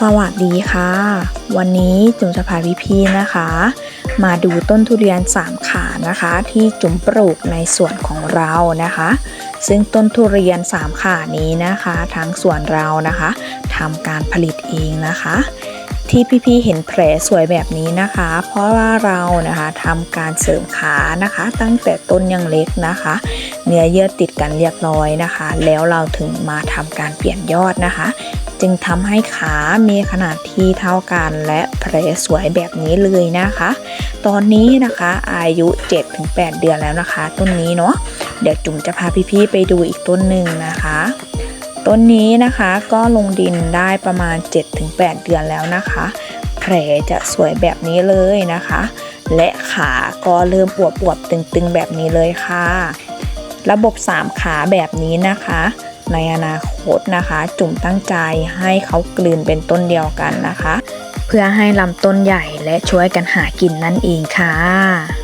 สวัสดีค่ะ วันนี้จุ๋มจะพาพี่ๆนะคะ มาดูต้นทุเรียนสามขานะคะ ที่จุ๋มปลูกในสวนของเรานะคะ ซึ่งต้นทุเรียนสามขานี้นะคะทางสวนเรานะคะทำการผลิตเองนะคะ ที่พี่ๆเห็นแผลสวยแบบนี้นะคะ เพราะว่าเรานะคะทำการเสริมขานะคะ ตั้งแต่ต้นยังเล็กนะคะ เนื้อเยื่อติดกันเรียบร้อยนะคะ แล้วเราถึงมาทำการเปลี่ยนยอดนะคะ จึงทำให้ขามีขนาดที่เท่ากันและแผลสวยแบบนี้เลยนะคะ ตอนนี้นะคะอายุ 7-8 เดือนแล้วนะคะ ต้นนี้เนาะเดี๋ยวจุ๋มจะพาพี่ๆไปดูอีกต้นหนึ่งนะคะต้นนี้นะคะก็ลงดินได้ประมาณ 7-8 เดือนแล้วนะคะ แผลจะสวยแบบนี้เลยนะคะ และขาก็เริ่มอวบๆตึงๆแบบนี้เลยค่ะ ระบบ 3 ขาแบบนี้นะคะ ในอนาคตนะคะ จุ่มตั้งใจให้เขากลืนเป็นต้นเดียวกันนะคะ เพื่อให้ลำต้นใหญ่และช่วยกันหากินนั่นเองค่ะ